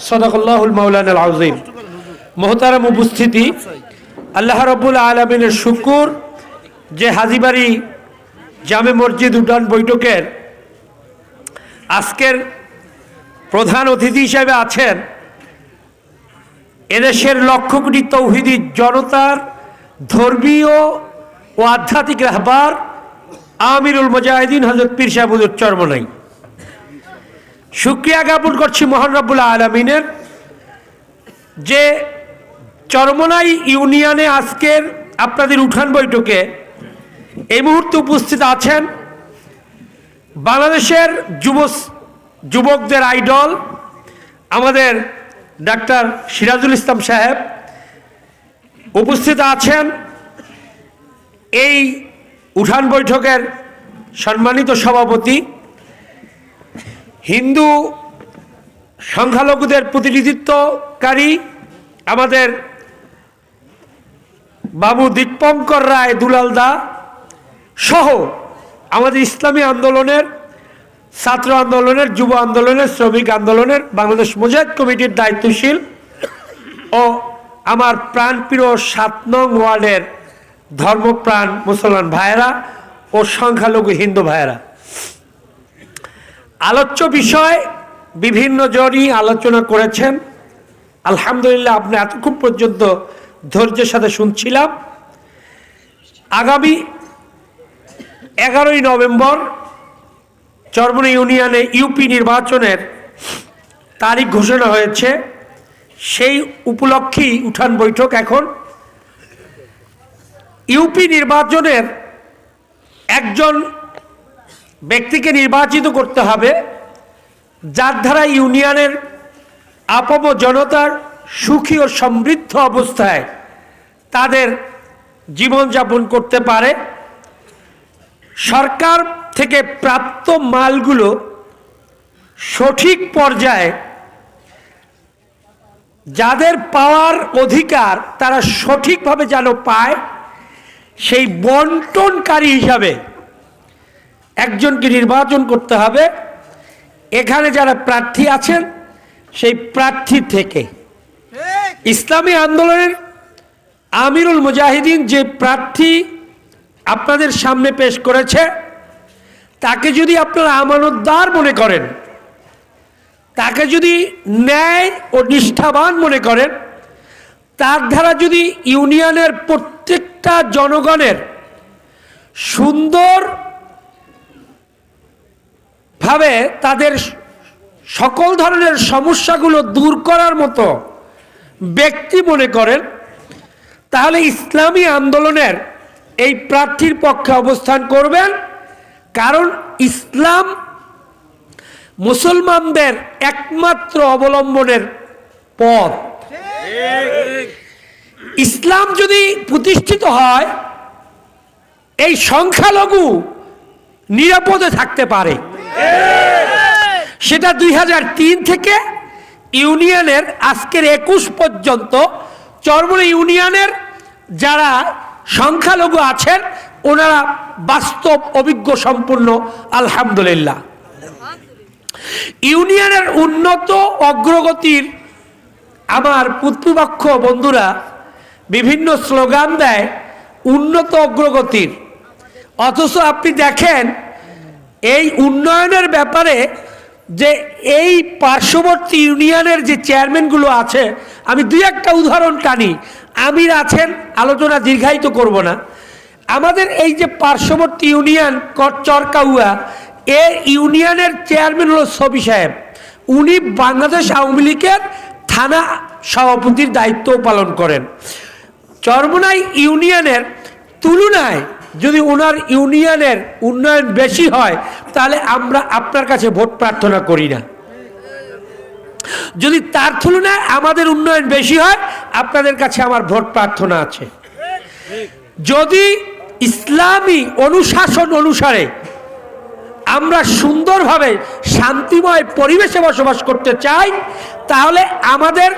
সদাকল্লাহুল উপস্থিতি। আল্লাহ রব্বুল আলমিনের শুকুর। যে হাজিবাড়ি জামে মসজিদ উডান বৈঠকের আজকের প্রধান অতিথি হিসেবে আছেন এদেশের লক্ষ কোটি তৌহিদি জনতার ধর্মীয় ও আধ্যাত্মিক রাহবার আমিরুল মুজাহিদিন হজরত পীর সাহেবুদ্দুর চরমনাই শুক্রিয়া জ্ঞাপন করছি মহান রব্বুল্লাহ আলমিনের যে চরমনাই ইউনিয়নে আজকের আপনাদের উঠান বৈঠকে এই মুহূর্তে উপস্থিত আছেন বাংলাদেশের যুব যুবকদের আইডল, আমাদের ডাক্তার সিরাজুল ইসলাম সাহেব উপস্থিত আছেন। এই উঠান বৈঠকের সম্মানিত সভাপতি হিন্দু সংখ্যালঘুদের প্রতিনিধিত্বকারী আমাদের বাবু দীপঙ্কর রায় দুলালদা সহ আমাদের ইসলামী আন্দোলনের, ছাত্র আন্দোলনের, যুব আন্দোলনের, শ্রমিক আন্দোলনের, বাংলাদেশ মুজাহিদ কমিটির দায়িত্বশীল ও আমার প্রাণপ্রিয় সাত নং ওয়ার্ডের ধর্মপ্রাণ মুসলমান ভাইয়েরা ও সংখ্যালঘু হিন্দু ভাইয়েরা। আলোচ্য বিষয়, বিভিন্ন জনই আলোচনা করেছেন। আলহামদুলিল্লাহ আপনি এতক্ষণ পর্যন্ত ধৈর্যের সাথে শুনছিলাম। আগামী এগারোই নভেম্বর চরমনি ইউনিয়নে ইউপি নির্বাচনের তারিখ ঘোষণা হয়েছে। সেই উপলক্ষেই উঠান বৈঠক এখন। ইউপি নির্বাচনের একজন ব্যক্তিকে নির্বাচিত করতে হবে, যার দ্বারা ইউনিয়নের আপম জনতার সুখী ও সমৃদ্ধ অবস্থায় তাদের জীবনযাপন করতে পারে। সরকার থেকে প্রাপ্ত মালগুলো সঠিক পর্যায়ে যাদের পাওয়ার অধিকার তারা সঠিকভাবে যেন পায়, সেই বন্টনকারী হিসাবে একজনকে নির্বাচন করতে হবে। এখানে যারা প্রার্থী আছেন, সেই প্রার্থী থেকে ইসলামী আন্দোলনের আমিরুল মুজাহিদিন যে প্রার্থী আপনাদের সামনে পেশ করেছে, তাকে যদি আপনারা আমানতদার মনে করেন, তাকে যদি ন্যায় ও নিষ্ঠাবান মনে করেন, তার দ্বারা যদি ইউনিয়নের প্রত্যেকটা জনগণের সুন্দর ভাবে তাদের সকল ধরনের সমস্যাগুলো দূর করার মতো ব্যক্তি মনে করেন, তাহলে ইসলামী আন্দোলনের এই প্রার্থীর পক্ষে অবস্থান করবেন। কারণ ইসলাম মুসলমানদের একমাত্র অবলম্বনের পথ। ইসলাম যদি প্রতিষ্ঠিত হয়, এই সংখ্যালঘু নিরাপদে থাকতে পারে। সেটা দুই হাজার তিন থেকে ইউনিয়নের আজকের একুশ পর্যন্ত চরমনে ইউনিয়নের যারা সংখ্যালঘু আছেন, ওনারা বাস্তব, অভিজ্ঞ, সম্পূর্ণ, আলহামদুলিল্লাহ। ইউনিয়নের উন্নত অগ্রগতির আমার প্রতিপক্ষ বন্ধুরা বিভিন্ন স্লোগান দেয়, উন্নত অগ্রগতির। অথচ আপনি দেখেন এই উন্নয়নের ব্যাপারে যে এই পার্শ্ববর্তী ইউনিয়নের যে চেয়ারম্যানগুলো আছে, আমি দুই একটা উদাহরণ টানি। আমির আছেন, আলোচনা দীর্ঘায়িত করব না। আমাদের এই যে পার্শ্ববর্তী ইউনিয়ন চরকাউয়া, এ ইউনিয়নের চেয়ারম্যান হলো সবি সাহেব। উনি বাংলাদেশ আওয়ামী লীগের থানা সভাপতির দায়িত্ব পালন করেন। চরমনাই ইউনিয়নের তুলনায় যদি ওনার ইউনিয়নের উন্নয়ন বেশি হয়, তাহলে আমরা আপনার কাছে ভোট প্রার্থনা করি না। যদি তার তুলনায় আমাদের উন্নয়ন বেশি হয়, আপনাদের কাছে আমার ভোট প্রার্থনা আছে। যদি ইসলামী অনুশাসন অনুসারে আমরা সুন্দরভাবে শান্তিময় পরিবেশে বসবাস করতে চাই, তাহলে আমাদের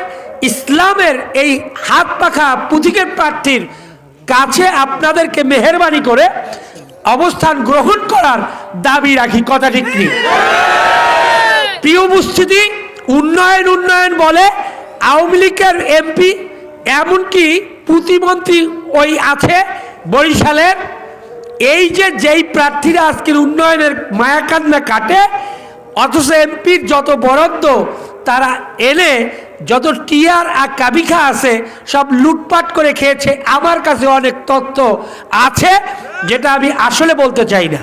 ইসলামের এই হাত পাখা পুঁথিকের প্রার্থীর কাছে আপনাদেরকে মেহরবানি করে অবস্থান গ্রহণ করার দাবি রাখি, কথা ঠিক নেই প্রিয় উপস্থিতি, উন্নয়ন উন্নয়ন বলে আওয়ামী লীগের এমপি এমনকি প্রতিমন্ত্রী ওই আছে বরিশালের। এই যে যেই প্রার্থীরা আজকের উন্নয়নের মায়াকান্না কাটে, অথচ এমপির যত বরাদ্দ তারা এনে যত টিয়ার আর কাবিখা আছে, সব লুটপাট করে খেয়েছে। আমার কাছে অনেক তথ্য আছে, যেটা আমি আসলে বলতে চাই না।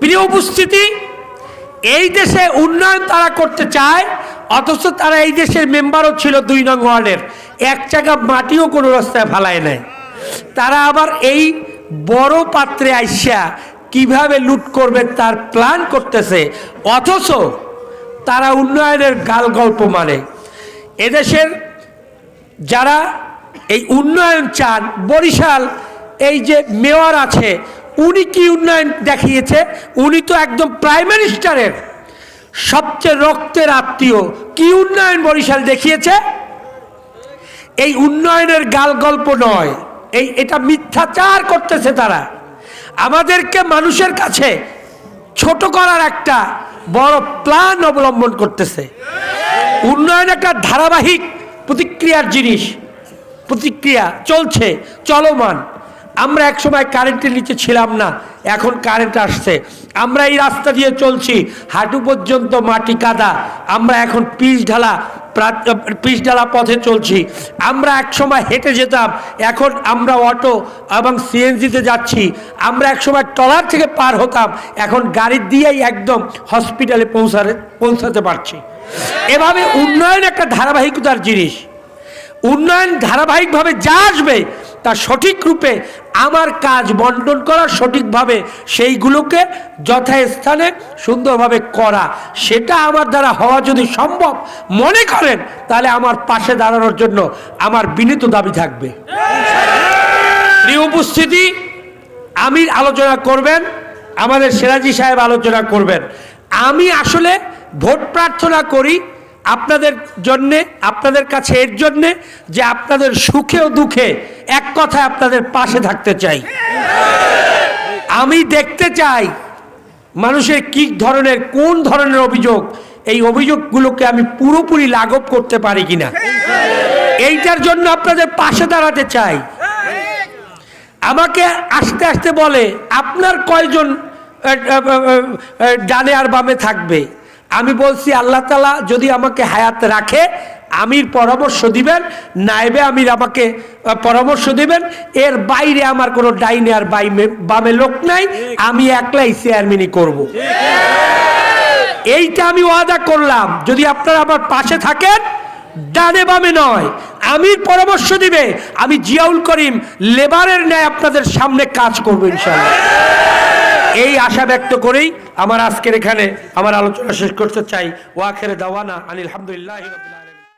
প্রিয় উপস্থিতি, এই দেশে উন্নয়ন তারা করতে চায়, অথচ তারা এই দেশের মেম্বারও ছিল দুই নং ওয়ার্ডের। এক জায়গা মাটিও কোনো রাস্তায় ফালায় নেয় তারা আবার এই বড় পাত্রে আইসা কীভাবে লুট করবে তার প্ল্যান করতেছে। অথচ তারা উন্নয়নের গাল গল্প মানে। এদেশের যারা এই উন্নয়ন চান, বরিশাল এই যে মেয়র আছে, উনি কি উন্নয়ন দেখিয়েছে? উনি তো একদম প্রাইম মিনিস্টারের সবচেয়ে রক্তের আত্মীয়। কি উন্নয়ন বরিশাল দেখিয়েছে? এই উন্নয়নের গাল গল্প নয়। এই, এটা মিথ্যাচার করতেছে তারা। আমাদেরকে মানুষের কাছে ছোট করার একটা বড় প্ল্যান অবলম্বন করতেছে। উন্নয়ন একটা ধারাবাহিক প্রতিক্রিয়ার জিনিস। প্রতিক্রিয়া চলছে, চলমান। আমরা একসময় কারেন্টের নিচে ছিলাম না, এখন কারেন্ট আসছে। আমরা এই রাস্তা দিয়ে চলছি, হাঁটু পর্যন্ত মাটি কাদা। আমরা এখন পিচ ঢালা ঢালা পথে চলছি। আমরা একসময় হেঁটে যেতাম, এখন আমরা অটো এবং সিএনজিতে যাচ্ছি। আমরা একসময় টলার থেকে পার হতাম, এখন গাড়ি দিয়েই একদম হসপিটালে পৌঁছাতে পৌঁছাতে পারছি। এভাবে উন্নয়ন একটা ধারাবাহিকতার জিনিস। উন্নয়ন ধারাবাহিকভাবে যা আসবে তা সঠিক রূপে আমার কাজ বন্টন করা সঠিকভাবে সেইগুলোকে যথাস্থানে সুন্দরভাবে করা। সেটা আমার দ্বারা হওয়া যদি সম্ভব, মনে করেন, তাহলে আমার পাশে দাঁড়ানোর জন্য আমার বিনীত দাবি থাকবে। উপস্থিতি আমি আলোচনা করবেন, আমাদের সেরাজি সাহেব আলোচনা করবেন। আমি আসলে ভোট প্রার্থনা করি আপনাদের জন্যে, আপনাদের কাছে এর জন্যে যে আপনাদের সুখে ও দুঃখে এক কথায় আপনাদের পাশে থাকতে চাই। আমি দেখতে চাই মানুষের কি ধরনের, কোন ধরনের অভিযোগ, এই অভিযোগগুলোকে আমি পুরোপুরি লাঘব করতে পারি কিনা। এইটার জন্য আপনাদের পাশে দাঁড়াতে চাই। আমাকে আস্তে আস্তে বলে, আপনার কয়জন ডানে আর বামে থাকবে? আমি বলছি, আল্লাহ তালা যদি আমাকে হায়াত রাখে, আমির পরামর্শ দিবেন নাইবে আমির আমাকে পরামর্শ দিবেন, এর বাইরে আমার কোনো ডাইনে আর বামে লোক নাই, আমি একলাই চেয়ারম্যানই করব। এইটা আমি ওয়াদা করলাম যদি আপনারা আমার পাশে থাকেন, ডানে বামে নয়, আমির পরামর্শ দিবে, আমি জিয়াউল করিম, লেবারের ন্যায় আপনাদের সামনে কাজ করব ইনশাল্লাহ এই আশা ব্যক্ত করেই আমার আজকের এখানে আমার আলোচনা শেষ করতে চাই। ওয়াখের দাওয়ানা আনিল আলহামদুলিল্লাহ